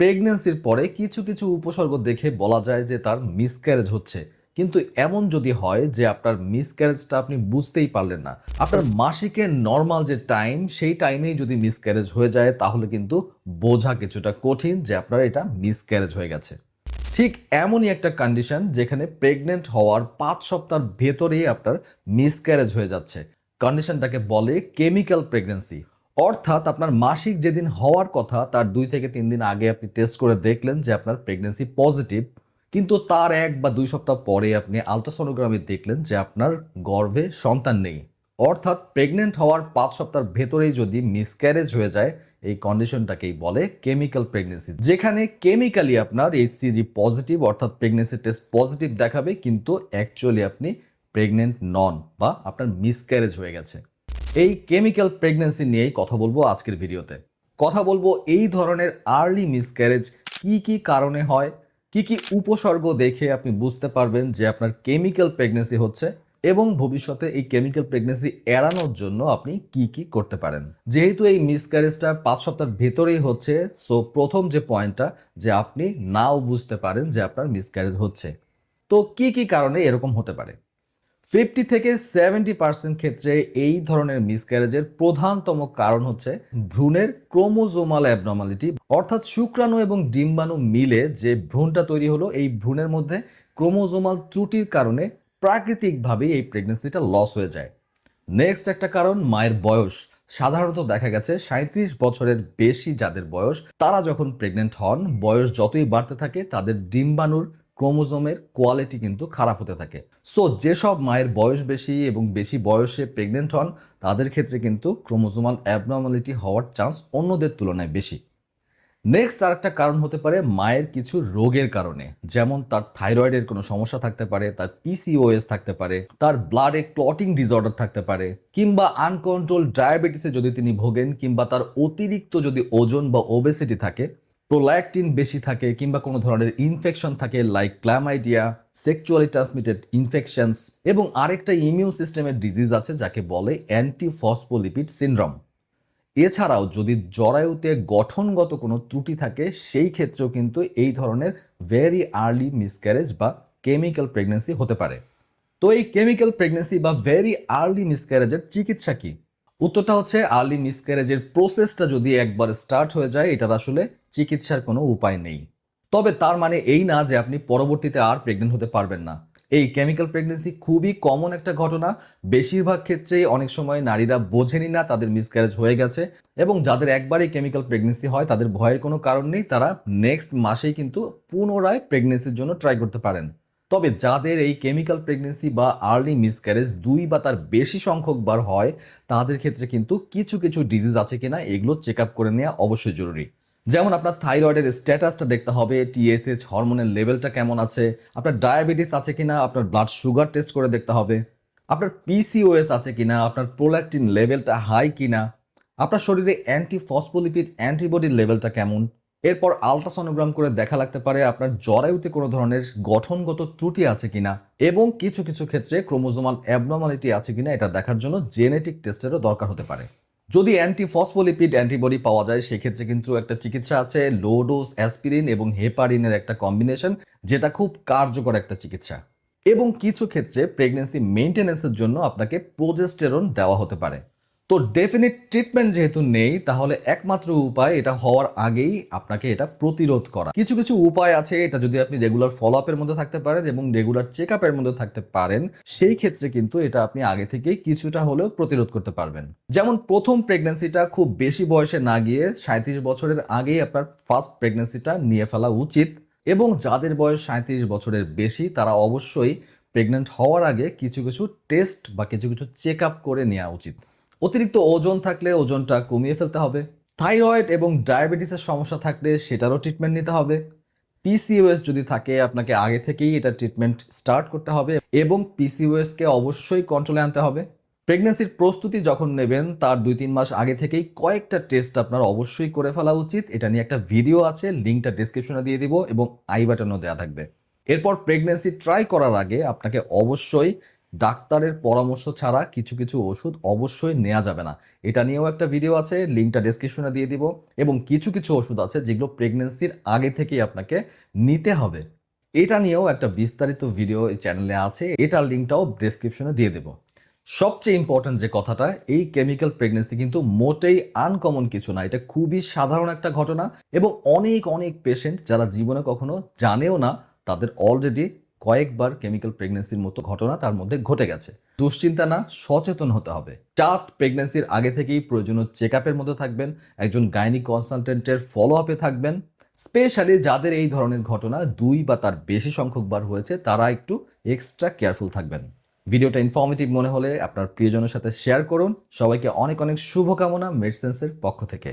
প্রেগনেন্সির পরে কিছু কিছু উপসর্গ দেখে বলা যায় যে তার মিসক্যারেজ হচ্ছে। কিন্তু এমন যদি হয় যে আপনার মিসক্যারেজটা আপনি বুঝতেই পারলেন না, আপনার মাসিকের নর্মাল যে টাইম, সেই টাইমেই যদি মিসক্যারেজ হয়ে যায়, তাহলে কিন্তু বোঝা কিছুটা কঠিন যে আপনার এটা মিসক্যারেজ হয়ে গেছে। ঠিক এমনই একটা কন্ডিশন যেখানে প্রেগনেন্ট হওয়ার পাঁচ সপ্তাহের ভেতরেই আপনার মিসক্যারেজ হয়ে যাচ্ছে। কন্ডিশনটাকে বলে কেমিক্যাল প্রেগনেন্সি অর্থাৎ আপনার মাসিক যেদিন হওয়ার কথা, তার দুই থেকে তিন দিন আগে আপনি টেস্ট করে দেখলেন যে আপনার প্রেগনেন্সি পজিটিভ কিন্তু তার এক বা দুই সপ্তাহ পরে আপনি আলট্রাসোনোগ্রামে দেখলেন যে আপনার গর্ভে সন্তান নেই। অর্থাৎ প্রেগনেন্ট হওয়ার পাঁচ সপ্তাহের ভেতরেই যদি মিসক্যারেজ হয়ে যায়, এই কন্ডিশনটাকেই বলে কেমিক্যাল প্রেগনেন্সি যেখানে কেমিক্যালি আপনার এইচসিজি পজিটিভ অর্থাৎ প্রেগনেন্সি টেস্ট পজিটিভ দেখাবে, কিন্তু অ্যাকচুয়ালি আপনি প্রেগনেন্ট নন বা আপনার মিসক্যারেজ হয়ে গেছে। এই কেমিক্যাল প্রেগনেন্সি নিয়েই কথা বলব আজকের ভিডিওতে। কথা বলব এই ধরনের আর্লি মিসক্যারেজ কি কি কারণে হয়, কি কি উপসর্গ দেখে আপনি বুঝতে পারবেন যে আপনার কেমিক্যাল প্রেগনেন্সি হচ্ছে এবং ভবিষ্যতে এই কেমিক্যাল প্রেগনেন্সি এড়ানোর জন্য আপনি কি কি করতে পারেন। যেহেতু এই মিসক্যারেজটা পাঁচ সপ্তাহের ভেতরেই হচ্ছে সো প্রথম যে পয়েন্টটা যে আপনি নাও বুঝতে পারেন যে আপনার মিসক্যারেজ হচ্ছে। তো কি কি কারণে এরকম হতে পারে? ফিফটি থেকে সেভেন্টি পার্সেন্ট ক্ষেত্রে এই ধরনের মিসক্যারেজের প্রধানতম কারণ হচ্ছে ভ্রূণের ক্রোমোজোমাল অ্যাবনর্মালিটি অর্থাৎ শুক্রাণু এবং ডিম্বাণু মিলে যে ভ্রূণটা তৈরি হলো, এই ভ্রূণের মধ্যে ক্রোমোজোমাল ত্রুটির কারণে প্রাকৃতিকভাবেই এই প্রেগনেন্সিটা লস হয়ে যায়। নেক্সট একটা কারণ, মায়ের বয়স। সাধারণত দেখা গেছে সাঁত্রিশ বছরের বেশি যাদের বয়স, তারা যখন প্রেগনেন্ট হন, বয়স যতই বাড়তে থাকে, তাদের ডিম্বাণুর ক্রোমোজোমের কোয়ালিটি কিন্তু খারাপ হতে থাকে। সো, যেসব মায়ের বয়স বেশি এবং বেশি বয়সে প্রেগনেন্ট হন, তাদের ক্ষেত্রে কিন্তু ক্রোমোজোমাল অ্যাবনর্মালিটি হওয়ার চান্স অন্যদের তুলনায় বেশি। নেক্সট আরেকটা কারণ হতে পারে মায়ের কিছু রোগের কারণে। যেমন তার থাইরয়েডের কোনো সমস্যা থাকতে পারে, তার পিসিওএস থাকতে পারে, তার ব্লাডে ক্লটিং ডিসঅর্ডার থাকতে পারে, কিংবা আনকন্ট্রোল ডায়াবেটিসে যদি তিনি ভোগেন, কিংবা তার অতিরিক্ত যদি ওজন বা ওবেসিটি থাকে প্রোল্যাকটিন বেশি থাকে কিংবা কোনো ধরনের ইনফেকশন থাকে like chlamydia sexually transmitted infections এবং আরেকটা ইমিউন সিস্টেমের ডিজিজ আছে যাকে বলে অ্যান্টিফসফোলিপিড সিনড্রোম এছাড়াও যদি জরায়ুতে গঠনগত কোনো ত্রুটি থাকে, সেই ক্ষেত্রেও কিন্তু এই ধরনের ভেরি আর্লি মিসক্যারেজ বা কেমিক্যাল প্রেগনেন্সি হতে পারে। তো এই কেমিক্যাল প্রেগনেন্সি বা ভেরি আর্লি মিসক্যারেজের চিকিৎসা কি? উত্তরটা হচ্ছে আর্লি মিসক্যারেজের প্রসেসটা যদি একবার স্টার্ট হয়ে যায়, এটার আসলে চিকিৎসার কোনো উপায় নেই। তবে তার মানে এই না যে আপনি পরবর্তীতে আর প্রেগনেন্ট হতে পারবেন না। এই কেমিক্যাল প্রেগনেন্সি খুবই কমন একটা ঘটনা। বেশিরভাগ ক্ষেত্রেই অনেক সময় নারীরা বোঝেনি না তাদের মিসক্যারেজ হয়ে গেছে এবং যাদের একবারই কেমিক্যাল প্রেগনেন্সি হয়, তাদের ভয়ের কোনো কারণ নেই। তারা নেক্সট মাসেই কিন্তু পুনরায় প্রেগনেন্সির জন্য ট্রাই করতে পারেন। তবে যাদের এই কেমিক্যাল প্রেগনেন্সি বা আর্লি মিসক্যারেজ দুই বা তার বেশি সংখ্যক বার হয়, তাদের ক্ষেত্রে কিন্তু কিছু কিছু ডিজিজ আছে কিনা এগুলো চেক আপ করে নেওয়া অবশ্যই জরুরি। যেমন আপনার থাইরয়েডের স্ট্যাটাসটা দেখতে হবে টিএসএইচ হরমোনের লেভেলটা কেমন আছে, আপনার ডায়াবেটিস আছে কিনা, আপনার ব্লাড সুগার টেস্ট করে দেখতে হবে, আপনার পিসিওএস আছে কিনা, আপনার প্রোল্যাকটিন লেভেলটা হাই কিনা, আপনার শরীরে অ্যান্টি ফসফোলিপিড অ্যান্টিবডির লেভেলটা কেমন এরপর আলট্রাসোনোগ্রাম করে দেখা লাগতে পারে আপনার জরায়ুতে কোনো ধরনের গঠনগত ত্রুটি আছে কিনা এবং কিছু কিছু ক্ষেত্রে ক্রোমোজোমাল অ্যাবনর্মালিটি আছে কিনা এটা দেখার জন্য জেনেটিক টেস্টেরও দরকার হতে পারে। যদি অ্যান্টি ফসফোলিপিড অ্যান্টিবডি পাওয়া যায়, সেক্ষেত্রে কিন্তু একটা চিকিৎসা আছে লো ডোজ অ্যাসপিরিন এবং হেপারিনের একটা কম্বিনেশন যেটা খুব কার্যকর একটা চিকিৎসা। এবং কিছু ক্ষেত্রে প্রেগনেন্সি মেনটেন্যান্সের জন্য আপনাকে প্রোজেস্টেরন দেওয়া হতে পারে। তো ডেফিনিট ট্রিটমেন্ট যেহেতু নেই, তাহলে একমাত্র উপায় এটা হওয়ার আগেই আপনাকে এটা প্রতিরোধ করা। কিছু কিছু উপায় আছে, এটা যদি আপনি রেগুলার ফলো আপের মধ্যে থাকতে পারেন এবং রেগুলার চেক আপের মধ্যে থাকতে পারেন, সেই ক্ষেত্রে কিন্তু এটা আপনি আগে থেকেই কিছুটা হলেও প্রতিরোধ করতে পারবেন। যেমন প্রথম প্রেগনেন্সিটা খুব বেশি বয়সে না গিয়ে সাঁত্রিশ বছরের আগেই আপনার ফার্স্ট প্রেগনেন্সিটা নিয়ে ফেলা উচিত এবং যাদের বয়স সাঁত্রিশ বছরের বেশি, তারা অবশ্যই প্রেগনেন্ট হওয়ার আগে কিছু কিছু টেস্ট বা কিছু কিছু চেক আপ করে নেওয়া উচিত। অতিরিক্ত ওজন থাকলে ওজনটা কমিয়ে ফেলতে হবে। থাইরয়েড এবং ডায়াবেটিসের সমস্যা থাকলে সেটারও ট্রিটমেন্ট নিতে হবে। পিসিওএস যদি থাকে, আপনাকে আগে থেকেই এটা ট্রিটমেন্ট স্টার্ট করতে হবে এবং পিসিওএসকে অবশ্যই কন্ট্রোলে আনতে হবে। প্রেগনেন্সির প্রস্তুতি যখন নেবেন, তার দুই তিন মাস আগে থেকেই কয়েকটা টেস্ট আপনার অবশ্যই করে ফেলা উচিত। এটা নিয়ে একটা ভিডিও আছে লিঙ্কটা ডিসক্রিপশনে দিয়ে দিব এবং আই বাটনও দেওয়া থাকবে। এরপর প্রেগনেন্সি ট্রাই করার আগে আপনাকে অবশ্যই ডাক্তারের পরামর্শ ছাড়া কিছু কিছু ওষুধ অবশ্যই নেওয়া যাবে না। এটা নিয়েও একটা ভিডিও আছে লিঙ্কটা ডেসক্রিপশনে দিয়ে দিব। এবং কিছু কিছু ওষুধ আছে যেগুলো প্রেগনেন্সির আগে থেকেই আপনাকে নিতে হবে। এটা নিয়েও একটা বিস্তারিত ভিডিও এই চ্যানেলে আছে, এটার লিঙ্কটাও ডেসক্রিপশনে দিয়ে দেবো। সবচেয়ে ইম্পর্ট্যান্ট যে কথাটা, এই কেমিক্যাল প্রেগনেন্সি কিন্তু মোটেই আনকমন কিছু না। এটা খুবই সাধারণ একটা ঘটনা এবং অনেক অনেক পেশেন্ট যারা জীবনে কখনো জানেও না, তাদের অলরেডি কয়েকবার কেমিক্যাল প্রেগনেন্সির মতো ঘটনা তার মধ্যে ঘটে গেছে। দুশ্চিন্তা না, সচেতন হতে হবে। জাস্ট প্রেগনেন্সির আগে থেকেই প্রয়োজনীয় চেক আপের মধ্যে থাকবেন, একজন গাইনি কনসালটেন্টের ফলো আপে থাকবেন। স্পেশালি যাদের এই ধরনের ঘটনা দুই বা তার বেশি সংখ্যকবার হয়েছে, তারা একটু এক্সট্রা কেয়ারফুল থাকবেন। ভিডিওটা ইনফর্মেটিভ মনে হলে আপনার প্রিয়জনের সাথে শেয়ার করুন। সবাইকে অনেক অনেক শুভকামনা মেডসেন্সের পক্ষ থেকে।